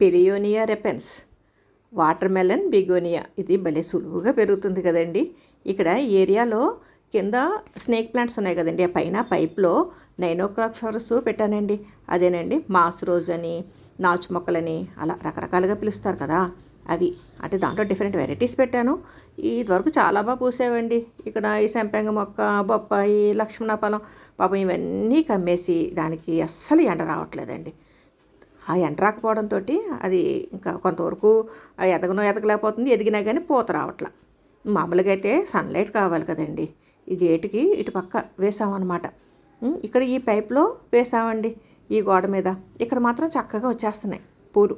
Pellionia repens. Watermelon begonia. ఇది భలే సులువుగా పెరుగుతుంది కదండి. ఇక్కడ ఈ ఏరియాలో కింద స్నేక్ ప్లాంట్స్ ఉన్నాయి కదండి. ఆ పైన పైప్లో నైన్ ఓ క్లాక్ ఫ్లవర్స్ పెట్టానండి. అదేనండి మాస్ రోజ్ అని నాచు మొక్కలని అలా రకరకాలుగా పిలుస్తారు కదా. అవి అంటే దాంట్లో డిఫరెంట్ వెరైటీస్ పెట్టాను. ఇదివరకు చాలా బాగా పూసేవండి. ఇక్కడ ఈ సంపెంగ మొక్క బొప్పాయి లక్ష్మణఫలం పాపం ఇవన్నీ కమ్మేసి దానికి అస్సలు ఎండ రావట్లేదండి. ఆ ఎండ రాకపోవడంతో అది ఇంకా కొంతవరకు ఆ ఎదగనో ఎదగలేకపోతుంది. ఎదిగినా కానీ పూత రావట్లా. మామూలుగా అయితే సన్లైట్ కావాలి కదండి. ఈ గేటుకి ఇటు పక్క వేసామన్నమాట. ఇక్కడ ఈ పైప్లో వేసామండి ఈ గోడ మీద. ఇక్కడ మాత్రం చక్కగా వచ్చేస్తున్నాయి పూలు.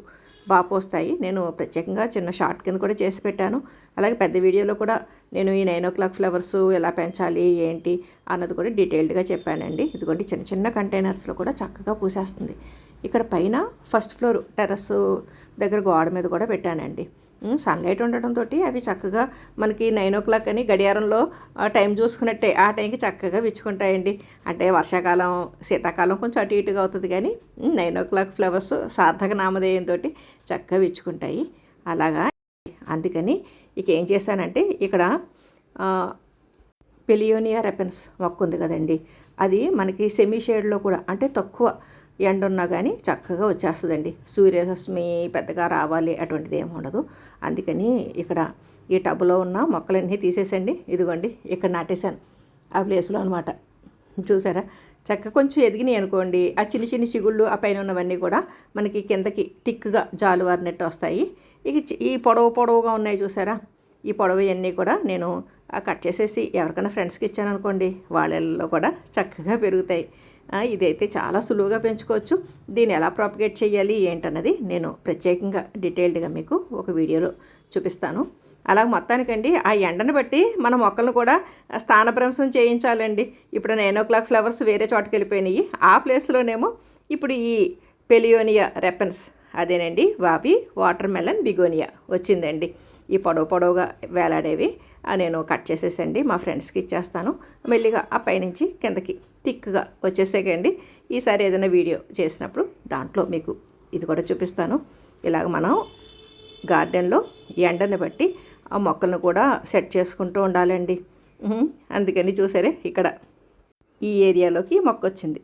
బాగా పోస్తాయి నేను ప్రత్యేకంగా చిన్న షార్ట్ కింద కూడా చేసి పెట్టాను. అలాగే పెద్ద వీడియోలో కూడా నేను ఈ నైన్ ఓ క్లాక్ ఫ్లవర్స్ ఎలా పెంచాలి ఏంటి అన్నది కూడా డీటెయిల్డ్గా చెప్పానండి. ఇదిగోండి చిన్న చిన్న కంటైనర్స్లో కూడా చక్కగా పూసేస్తుంది. ఇక్కడ పైన ఫస్ట్ ఫ్లోర్ టెర్రస్ దగ్గర గోడ మీద కూడా పెట్టానండి. సన్లైట్ ఉండటంతో అవి చక్కగా మనకి నైన్ ఓ క్లాక్ అని గడియారంలో టైం చూసుకున్నట్టే ఆ టైంకి చక్కగా విచ్చుకుంటాయండి. అంటే వర్షాకాలం శీతాకాలం కొంచెం అటు ఇటుగా అవుతుంది కానీ నైన్ ఓ క్లాక్ ఫ్లవర్స్ సార్థక నామధేయంతో చక్కగా విచ్చుకుంటాయి. అలాగా అందుకని ఇక ఏం చేశానంటే ఇక్కడ పెలియోనియా రెపెన్స్ మొక్క ఉంది కదండి. అది మనకి సెమీ షేడ్లో కూడా అంటే తక్కువ ఎండ ఉన్నా కానీ చక్కగా వచ్చేస్తుందండి. సూర్యరశ్మి పెద్దగా రావాలి అటువంటిది ఏమి ఉండదు. అందుకని ఇక్కడ ఈ టబ్లో ఉన్న మొక్కలన్నీ తీసేసండి. ఇదిగోండి ఇక్కడ నాటేశాను. ఆ ప్లేస్లో అనమాట చూసారా? చక్క కొంచెం ఎదిగినాయి అనుకోండి. ఆ చిన్న చిన్న చిగుళ్ళు ఆ పైన ఉన్నవన్నీ కూడా మనకి కిందకి టిక్గా జాలువారినట్టు వస్తాయి. ఇక ఈ పొడవు పొడవుగా ఉన్నాయి చూసారా? ఈ పొడవు అన్నీ కూడా నేను ఆ కట్ చేసేసి ఎవరికైనా ఫ్రెండ్స్కి ఇచ్చాను అనుకోండి. వాళ్ళల్లో కూడా చక్కగా పెరుగుతాయి. ఇదైతే చాలా సులువుగా పెంచుకోవచ్చు. దీన్ని ఎలా ప్రాపగేట్ చేయాలి ఏంటన్నది నేను ప్రత్యేకంగా డీటెయిల్డ్గా మీకు ఒక వీడియోలో చూపిస్తాను. అలా మొత్తానికండి ఆ ఎండను బట్టి మన మొక్కలను కూడా స్థానభ్రంశం చేయించాలండి. ఇప్పుడు నైన్ ఓ క్లాక్ ఫ్లవర్స్ వేరే చోటకి వెళ్ళిపోయినాయి. ఆ ప్లేస్లోనేమో ఇప్పుడు ఈ పెలియోనియా రెపెన్స్ అదేనండి వావి వాటర్ మెలన్ బిగోనియా వచ్చిందండి. ఈ పొడవు పొడవుగా వేలాడేవి. నేను కట్ చేసేసండి మా ఫ్రెండ్స్కి ఇచ్చేస్తాను. మెల్లిగా ఆ పైనుంచి కిందకి థిక్గా వచ్చేసేకండి ఈసారి ఏదైనా వీడియో చేసినప్పుడు దాంట్లో మీకు ఇది కూడా చూపిస్తాను. ఇలాగ మనం గార్డెన్లో ఎండని బట్టి ఆ మొక్కలను కూడా సెట్ చేసుకుంటూ ఉండాలండి. అందుకని చూసారే ఇక్కడ ఈ ఏరియాలోకి మొక్క వచ్చింది.